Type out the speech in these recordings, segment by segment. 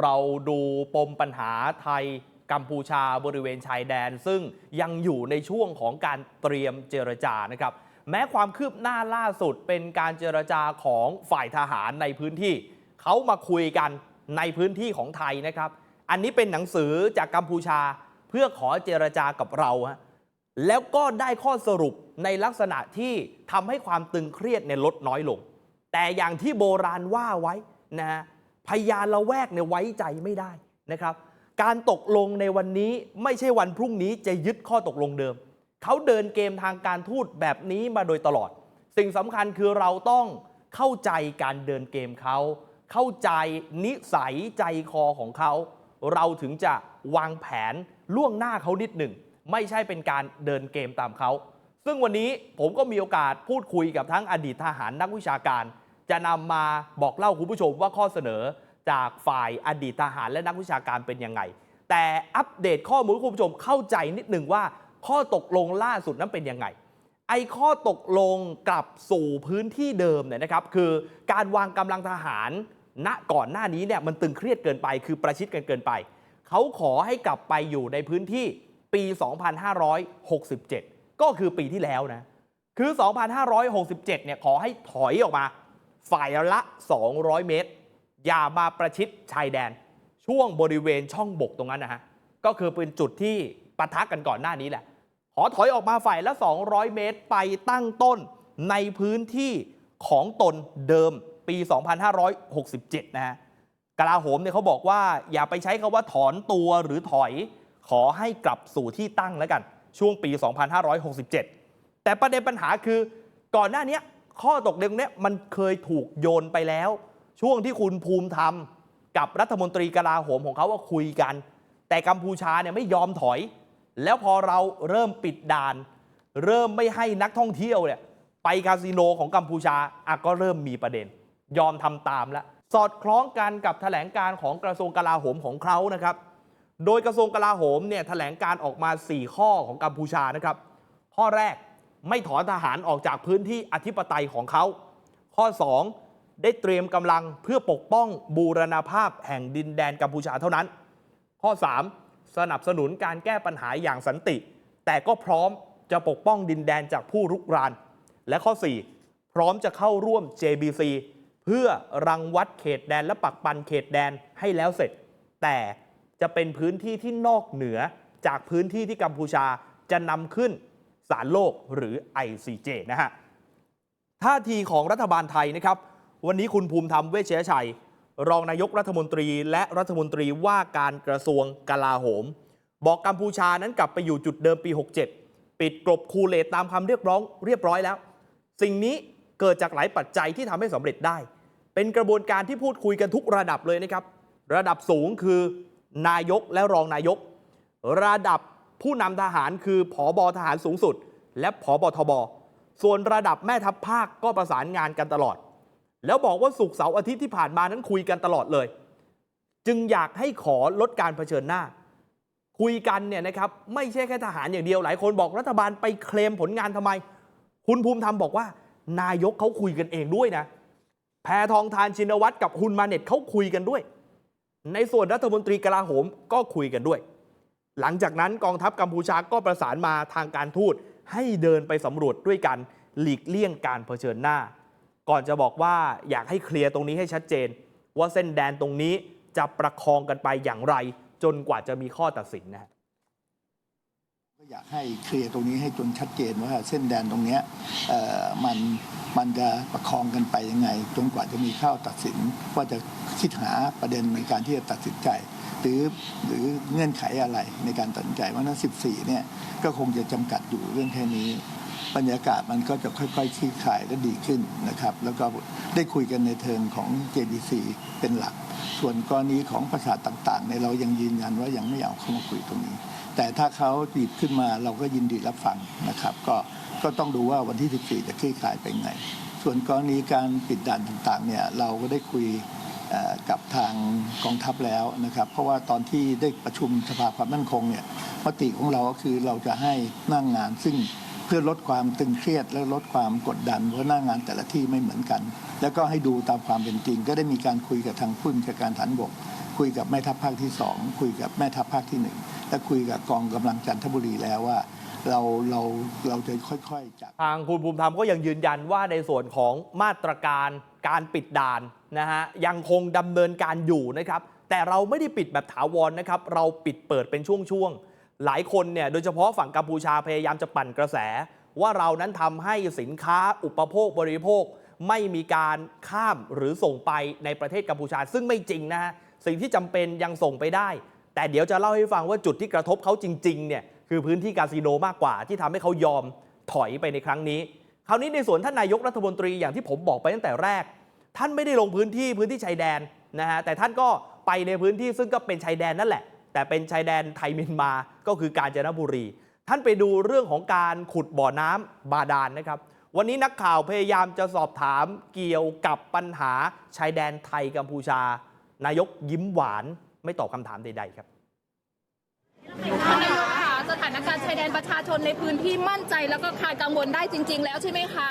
เราดูปมปัญหาไทยกัมพูชาบริเวณชายแดน ซึ่งยังอยู่ในช่วงของการเตรียมเจรจานะครับ แม้ความคืบหน้าล่าสุดเป็นการเจรจาของฝ่ายทหารในพื้นที่ เขามาคุยกันในพื้นที่ของไทยนะครับ อันนี้เป็นหนังสือจากกัมพูชาเพื่อขอเจรจากับเราฮะแล้วก็ได้ข้อสรุปในลักษณะที่ทำให้ความตึงเครียดในยลดน้อยลง แต่อย่างที่โบราณว่าไว้นะฮะ พยานละแวกเนี่ยไว้ใจไม่ได้นะครับ การตกลงในวันนี้ไม่ใช่วันพรุ่งนี้จะยึดข้อตกลงเดิม เขาเดินเกมทางการทูตแบบนี้มาโดยตลอด สิ่งสำคัญคือเราต้องเข้าใจการเดินเกมเขา เข้าใจนิสัยใจคอของเขา เราถึงจะวางแผนล่วงหน้าเขานิดหนึ่ง ไม่ใช่เป็นการเดินเกมตามเขา ซึ่งวันนี้ผมก็มีโอกาสพูดคุยกับทั้งอดีตทหารนักวิชาการ จะนำมาบอกเล่าคุณผู้ชมว่าข้อเสนอ จากฝ่ายอดีตทหารและนักวิชาการเป็นยังไง แต่อัปเดตข้อมูลคุณผู้ชมเข้าใจนิดหนึ่งว่า ข้อตกลงล่าสุดนั้นเป็นยังไง ไอ้ข้อตกลงกลับสู่พื้นที่เดิมเนี่ยนะครับ คือการวางกำลังทหารณก่อนหน้านี้เนี่ยมันตึงเครียดเกินไป คือประชิดกันเกินไป เขาขอให้กลับไปอยู่ในพื้นที่ปี 2567 ก็คือปีที่แล้วนะ คือ 2567 เนี่ยขอให้ถอยออกมา ฝ่ายละ 200 เมตร อย่ามาประชิดชายแดน ช่วงบริเวณช่องบกตรงนั้นนะฮะ ก็คือเป็นจุดที่ปะทะกันก่อนหน้านี้แหละ ขอถอยออกมาฝ่ายละ 200 เมตรไปตั้งต้นในพื้นที่ของตนเดิมปี 2567 นะฮะกลาโหมเนี่ยเขาบอกว่าอย่าไปใช้คาว่าถอนตัวหรือถอย ขอให้กลับสู่ที่ตั้งแล้วกัน ช่วงปี 2567 แต่ประเด็นปัญหาคือก่อนหน้านี้ข้อตกลงเนี้ยมันเคยถูกโยนไปแล้ว ช่วงที่คุณภูมิธรรมกับรัฐมนตรีกลาโหมของเขาว่าคุยกัน แต่กัมพูชาเนี่ยไม่ยอมถอย แล้วพอเราเริ่มปิดด่าน เริ่มไม่ให้นักท่องเที่ยวเนี่ยไปคาสิโนของกัมพูชาอะก็เริ่มมีประเด็น ยอมทำตามแล้วสอดคล้องกันกับแถลงการของกระทรวงกลาโหมของเขานะครับ โดยกระทรวงกลาโหมเนี่ยแถลงการออกมา 4 ข้อของกัมพูชานะครับ ข้อแรกไม่ถอนทหารออกจากพื้นที่อธิปไตยของเขา ข้อ 2 ได้เตรียมกำลังเพื่อปกป้องบูรณภาพแห่งดินแดนกัมพูชาเท่านั้น ข้อ 3 สนับสนุนการแก้ปัญหาอย่างสันติ แต่ก็พร้อมจะปกป้องดินแดนจากผู้รุกราน และข้อ 4 พร้อมจะเข้าร่วม JBC เพื่อรังวัดเขตแดนและปักปันเขตแดนให้แล้วเสร็จ แต่จะเป็นพื้นที่ที่นอกเหนือจากพื้นที่ที่กัมพูชาจะนำขึ้นศาลโลกหรือ ICJ นะฮะท่าทีของรัฐบาลไทยนะครับ วันนี้คุณภูมิธรรมเวชยชัย รองนายกรัฐมนตรี และรัฐมนตรีว่าการกระทรวงกลาโหม บอกกัมพูชานั้นกลับไปอยู่จุดเดิมปี 67 ปิดกลบคูเลตตามคำเรียกร้องเรียบร้อยแล้ว สิ่งนี้เกิดจากหลายปัจจัยที่ทำให้สำเร็จได้ เป็นกระบวนการที่พูดคุยกันทุกระดับเลยนะครับ ระดับสูงคือนายกและรองนายก ระดับผู้นำทหารคือผอบอทหารสูงสุด และผอบอทบ ส่วนระดับแม่ทัพภาคก็ประสานงานกันตลอด แล้วบอกว่าสุกเสาร์อาทิตย์ที่ผ่านมานั้นคุยกันตลอดเลย จึงอยากให้ขอลดการเผชิญหน้า คุยกันเนี่ยนะครับไม่ใช่แค่ทหารอย่างเดียวหลายคนบอกรัฐบาลไปเคลมผลงานทำไม คุณภูมิธรรมบอกว่า นายกเขาคุยกันเองด้วยนะ แพทองทานชินวัตรกับฮุนมาเน็ตเขาคุยกันด้วย ในส่วนรัฐมนตรีกลาโหมก็คุยกันด้วย หลังจากนั้นกองทัพกัมพูชาก็ประสานมาทางการทูตให้เดินไปสำรวจด้วยกันหลีกเลี่ยงการเผชิญหน้า ก่อนจะบอกว่าอยากให้เคลียร์ตรงนี้ให้ชัดเจน ว่าเส้นแดนตรงนี้จะประคองกันไปอย่างไร จนกว่าจะมีข้อตัดสินนะฮะก็อยากให้เคลียร์ตรงนี้ให้จนชัดเจนว่าเส้นแดนตรงเนี้ยเอ่อมันมันจะประคองกันไปยังไง จนกว่าจะมีข้อตัดสิน ว่าจะคิดหาประเด็นในการที่จะตัดสินใจ หรือหรือเงื่อนไขอะไรในการตัดสินใจว่านั้น14เนี่ยก็คงจะจำกัดอยู่เรื่องแค่นี้ บรรยากาศมันก็จะค่อยๆคลี่คลายและดีขึ้นนะครับ แล้วก็ได้คุยกันในเทิงของ JDC เป็นหลัก ส่วนกรณีของประสาทต่างๆเนี่ยเรายังยืนยันว่ายังไม่เอาเข้ามาคุยตรงนี้ แต่ถ้าเขาหยิบขึ้นมาเราก็ยินดีรับฟังนะครับ ก็ก็ต้องดูว่าวันที่ 14 จะคลี่คลายไปไง ส่วนกรณีการปิดด่านต่างๆเนี่ยเราก็ได้คุยกับทางกองทัพแล้วนะครับ เพราะว่าตอนที่ได้ประชุมสภาความมั่นคงเนี่ยมติของเราก็คือเราจะให้นั่งงานซึ่ง เพื่อลดความตึงเครียดและลดความกดดันเพราะหน้างานแต่ละที่ไม่เหมือนกัน แล้วก็ให้ดูตามความเป็นจริง ก็ได้มีการคุยกับทางผู้บัญชาการฐานบก คุยกับแม่ทัพภาคที่สองคุยกับแม่ทัพภาคที่หนึ่งและคุยกับกองกำลังจันทบุรีแล้วว่าเราเราเราจะค่อยๆจับทางคุณภูมิธรรมก็ยังยืนยันว่าในส่วนของมาตรการการปิดด่านนะฮะยังคงดำเนินการอยู่นะครับ แต่เราไม่ได้ปิดแบบถาวรนะครับ เราปิดเปิดเป็นช่วงๆ หลายคนเนี่ยโดยเฉพาะฝั่งกัมพูชาพยายามจะปั่นกระแส ว่าเรานั้นทำให้สินค้าอุปโภคบริโภค ไม่มีการข้ามหรือส่งไปในประเทศกัมพูชา ซึ่งไม่จริงนะฮะสิ่งที่จำเป็นยังส่งไปได้ แต่เดี๋ยวจะเล่าให้ฟังว่าจุดที่กระทบเขาจริงๆเนี่ยคือพื้นที่คาสิโนมากกว่าที่ทำให้เขายอมถอยไปในครั้งนี้ คราวนี้ในส่วนท่านนายกรัฐมนตรีอย่างที่ผมบอกไปตั้งแต่แรก ท่านไม่ได้ลงพื้นที่พื้นที่ชายแดนนะฮะแต่ท่านก็ไปในพื้นที่ซึ่งก็เป็นชายแดนนั่นแหละ แต่เป็นชายแดนไทยเมียนมาก็คือกาญจนบุรี ท่านไปดูเรื่องของการขุดบ่อน้ำบาดาลนนะครับ วันนี้นักข่าวพยายามจะสอบถามเกี่ยวกับปัญหาชายแดนไทยกัมพูชา นายกยิ้มหวานไม่ตอบคำถามใด ๆ ครับท่านนายกคะสถานการณ์ชายแดนประชาชนในพื้นที่มั่นใจแล้วก็คลายกังวลได้จริง ๆ แล้วใช่ไหมคะ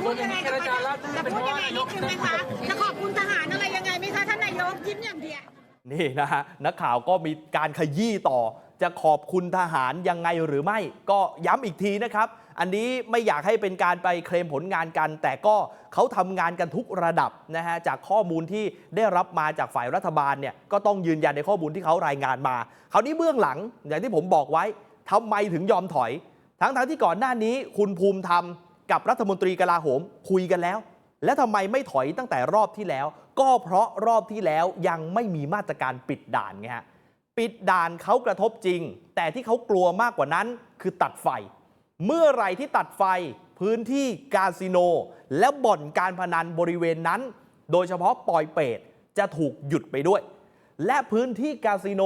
พูดยังไงกับประชาชนจะพูดยังไงนิดนึงไหมคะจะขอบคุณทหารอะไรยังไงไหมคะท่านนายกยิ้มอย่างเดียว นี่นะฮะนักข่าวก็มีการขยี้ต่อ จะขอบคุณทหารยังไงหรือไม่ ก็ย้ำอีกทีนะครับ อันนี้ไม่อยากให้เป็นการไปเคลมผลงานกัน แต่ก็เขาทำงานกันทุกระดับนะฮะจากข้อมูลที่ได้รับมาจากฝ่ายรัฐบาลเนี่ยก็ต้องยืนยันในข้อมูลที่เขารายงานมาคราวนี้เบื้องหลังอย่างที่ผมบอกไว้ทำไมถึงยอมถอย ทั้งๆทที่ก่อนหน้านี้คุณภูมิธรรมกับรัฐมนตรีกลาโหมคุยกันแล้ว และทำไมไม่ถอยตั้งแต่รอบที่แล้ว ก็เพราะรอบที่แล้วยังไม่มีมาตรการปิดด่านไงฮะปิดด่านเขากระทบจริง แต่ที่เขากลัวมากกว่านั้นคือตัดไฟ เมื่อไรที่ตัดไฟพื้นที่คาสิโน และบ่อนการพนันบริเวณนั้น โดยเฉพาะปอยเปตจะถูกหยุดไปด้วย และพื้นที่คาสิโน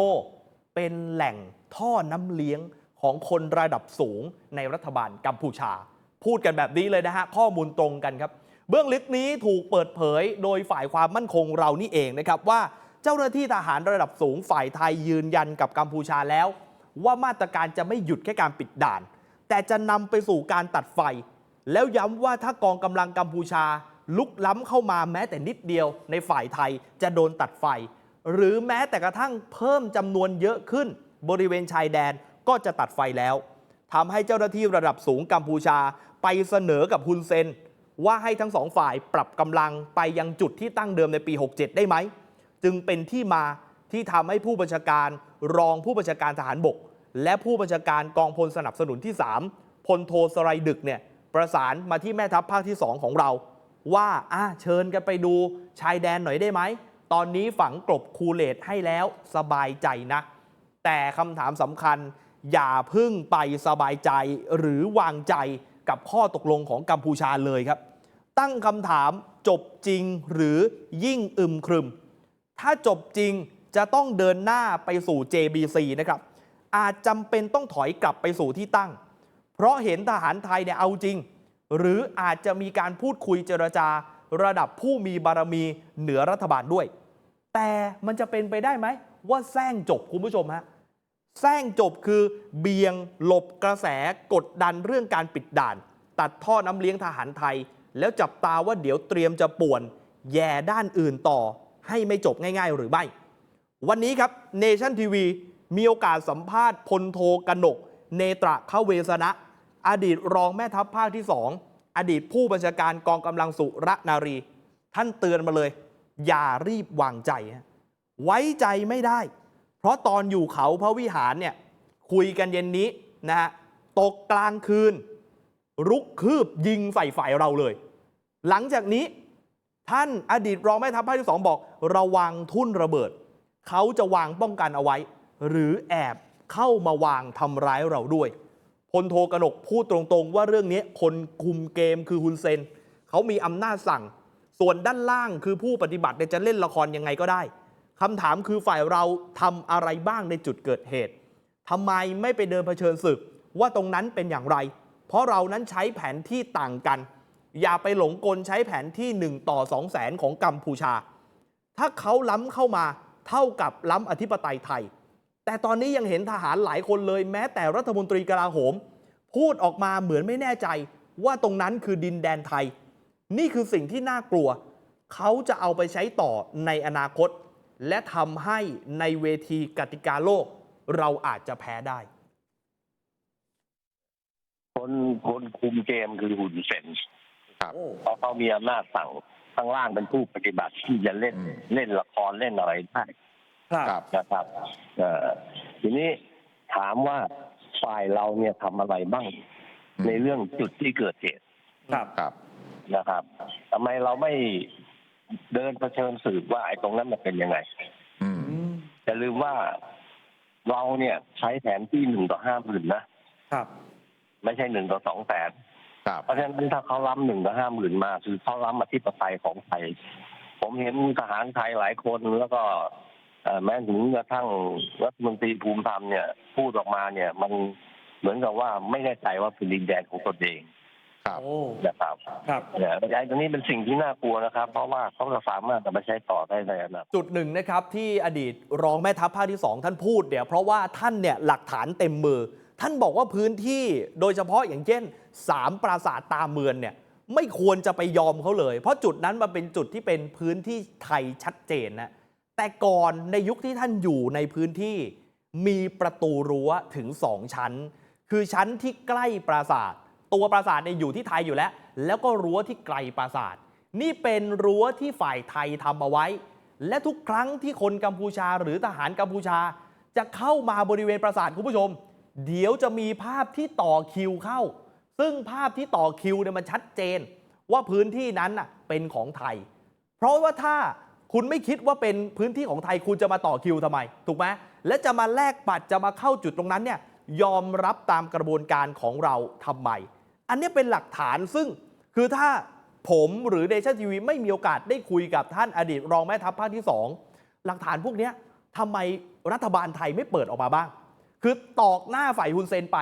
เป็นแหล่งท่อน้ำเลี้ยงของคนระดับสูงในรัฐบาลกัมพูชา พูดกันแบบนี้เลยนะฮะ ข้อมูลตรงกันครับ เบื้องลึกนี้ถูกเปิดเผยโดยฝ่ายความมั่นคงเรานี่เองนะครับว่าเจ้าหน้าที่ทหารระดับสูงฝ่ายไทยยืนยันกับกัมพูชาแล้ว ว่ามาตรการจะไม่หยุดแค่การปิดด่าน แต่จะนำไปสู่การตัดไฟ แล้วย้ำว่าถ้ากองกำลังกัมพูชา ลุกล้ำเข้ามาแม้แต่นิดเดียว ในฝ่ายไทยจะโดนตัดไฟ หรือแม้แต่กระทั่งเพิ่มจำนวนเยอะขึ้น บริเวณชายแดนก็จะตัดไฟแล้วทำให้เจ้าหน้าที่ระดับสูงกัมพูชาไปเสนอกับฮุนเซน ว่าให้ทั้งสองฝ่ายปรับกำลังไปยังจุดที่ตั้งเดิมในปี 67 ได้ไหม จึงเป็นที่มาที่ทำให้ผู้บัญชาการรองผู้บัญชาการทหารบก และผู้บัญชาการกองพลสนับสนุนที่ 3พลโทสไรดึกเนี่ยประสานมาที่แม่ทัพภาคที่ 2 ของเรา ว่าอะเชิญกันไปดูชายแดนหน่อยได้ไหม ตอนนี้ฝังกลบคูเลตให้แล้วสบายใจนะ แต่คำถามสำคัญอย่าพึ่งไปสบายใจหรือวางใจ กับข้อตกลงของกัมพูชาเลยครับ ตั้งคำถามจบจริงหรือยิ่งอึมครึม ถ้าจบจริงจะต้องเดินหน้าไปสู่ JBC นะครับ อาจจำเป็นต้องถอยกลับไปสู่ที่ตั้ง เพราะเห็นทหารไทยเนี่ยเอาจริง หรืออาจจะมีการพูดคุยเจรจาระดับผู้มีบารมีเหนือรัฐบาลด้วย แต่มันจะเป็นไปได้ไหมว่าแซงจบคุณผู้ชมฮะ แซงจบคือเบียงหลบกระแสกดดันเรื่องการปิดด่าน ตัดท่อน้ำเลี้ยงทหารไทย แล้วจับตาว่าเดี๋ยวเตรียมจะป่วน แย่ด้านอื่นต่อ ให้ไม่จบง่าย ๆ หรือไม่ วันนี้ครับเนชั่นทีวีมีโอกาสสัมภาษณ์พลโทกนก เนตระเข้าเวสนะ อดีตรองแม่ทัพภาคที่สองอดีตผู้บัญชาการกองกำลังสุรนารี ท่านเตือนมาเลย อย่ารีบวางใจ ไว้ใจไม่ได้ เพราะตอนอยู่เขาพระวิหารเนี่ยคุยกันเย็นนี้นะฮะตกกลางคืน รุกคืบยิงใส่ฝ่ายเราเลย หลังจากนี้ท่านอดีตรองแม่ทัพภาคที่สองบอก ระวังทุ่นระเบิด เขาจะวางป้องกันเอาไว้ หรือแอบเข้ามาวางทำร้ายเราด้วยพลโทกนกพูดตรงๆ ว่าเรื่องนี้คนคุมเกมคือฮุนเซนเขามีอำนาจสั่ง ส่วนด้านล่างคือผู้ปฏิบัติจะเล่นละครยังไงก็ได้ คำถามคือฝ่ายเราทำอะไรบ้างในจุดเกิดเหตุทำไมไม่ไปเดินเผชิญศึกว่าตรงนั้นเป็นอย่างไร เพราะเรานั้นใช้แผนที่ต่างกัน อย่าไปหลงกลใช้แผนที่ 1 ต่อ2แสนของกัมพูชา ถ้าเขาล้ำเข้ามาเท่ากับล้ำอธิปไตยไทย แต่ตอนนี้ยังเห็นทหารหลายคนเลยแม้แต่รัฐมนตรีกลาโหม พูดออกมาเหมือนไม่แน่ใจว่าตรงนั้นคือดินแดนไทย นี่คือสิ่งที่น่ากลัว เขาจะเอาไปใช้ต่อในอนาคต และทำให้ในเวทีกติกาโลกเราอาจจะแพ้ได้ คนคนคุมเกมคือหุ่นเซนครับเพราะเขามีอำนาจสั่งข้างล่างเป็นผู้ปฏิบัติที่จะเล่นอืมเล่นละครเล่นอะไรได้ครับนะครับเอ่อทีนี้ถามว่าฝ่ายเราเนี่ยทำอะไรบ้างอืมในเรื่องจุดที่เกิดเหตุครับครับนะครับทำไมเราไม่ เดินเผชิญสืบว่าไอ้ตรงนั้นมันเป็นยังไงอืมอย่าลืมว่าเราเนี่ยใช้แผนที่หนึ่งต่อห้าหมื่นนะครับ ไม่ใช่หนึ่งต่อสองแสนครับเพราะฉะนั้นถ้าเขาล้ำหนึ่งต่อห้าหมื่นมา คือเขาล้ำมาที่ปไตยของไทย ผมเห็นทหารไทยหลายคนแล้วก็เอ่อแม้ถึงกระทั่งรัฐมนตรีภูมิธรรมเนี่ยพูดออกมาเนี่ย มันเหมือนกับว่าไม่แน่ใจว่าเป็นดินแดนของตนเอง ครับโอ้นะครับครับ เนี่ยไอ้ตรงนี้เป็นสิ่งที่น่ากลัวนะครับ เพราะว่าเขาจะสามารถจะไปใช้ต่อได้ในอนาคตจุดหนึ่งนะครับที่อดีตรองแม่ทัพภาคที่ 2 ท่านพูดเนี่ยเพราะว่าท่านเนี่ยหลักฐานเต็มมือ ท่านบอกว่าพื้นที่โดยเฉพาะอย่างเช่นสามปราสาทตาเมือนเนี่ยไม่ควรจะไปยอมเขาเลย เพราะจุดนั้นมันเป็นจุดที่เป็นพื้นที่ไทยชัดเจนนะแต่ก่อนในยุคที่ท่านอยู่ในพื้นที่มีประตูรั้วถึง2ชั้น คือชั้นที่ใกล้ปราสาท ตัวปราสาทเนี่ยอยู่ที่ไทยอยู่แล้ว แล้วก็รั้วที่ไกลปราสาท นี่เป็นรั้วที่ฝ่ายไทยทำเอาไว้ และทุกครั้งที่คนกัมพูชาหรือทหารกัมพูชา จะเข้ามาบริเวณปราสาทคุณผู้ชม เดี๋ยวจะมีภาพที่ต่อคิวเข้า ซึ่งภาพที่ต่อคิวเนี่ยมันชัดเจน ว่าพื้นที่นั้นน่ะเป็นของไทย เพราะว่าถ้าคุณไม่คิดว่าเป็นพื้นที่ของไทยคุณจะมาต่อคิวทำไม ถูกไหมและจะมาแลกบัตรจะมาเข้าจุดตรงนั้นเนี่ยยอมรับตามกระบวนการของเราทำไม อันนี้เป็นหลักฐานซึ่งคือถ้าผมหรือเดชทีวีไม่มีโอกาสได้คุยกับท่านอดีตรองแม่ทัพภาคที่ 2 หลักฐานพวกนี้ทำไมรัฐบาลไทยไม่เปิดออกมาบ้าง คือตอกหน้าฝ่ายฮุนเซนไป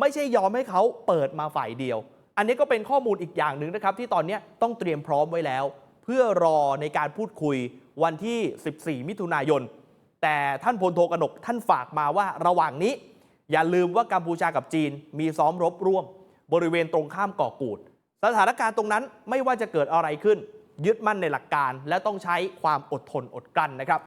ไม่ใช่ยอมให้เขาเปิดมาฝ่ายเดียว อันนี้ก็เป็นข้อมูลอีกอย่างหนึ่งนะครับ ที่ตอนนี้ต้องเตรียมพร้อมไว้แล้ว เพื่อรอในการพูดคุยวันที่ 14 มิถุนายน แต่ท่านพลโทกนกท่านฝากมาว่าระหว่างนี้ อย่าลืมว่ากัมพูชากับจีนมีซ้อมรบร่วม บริเวณตรงข้ามเกาะกูด สถานการณ์ตรงนั้นไม่ว่าจะเกิดอะไรขึ้น ยึดมั่นในหลักการและต้องใช้ความอดทนอดกลั้นนะครับ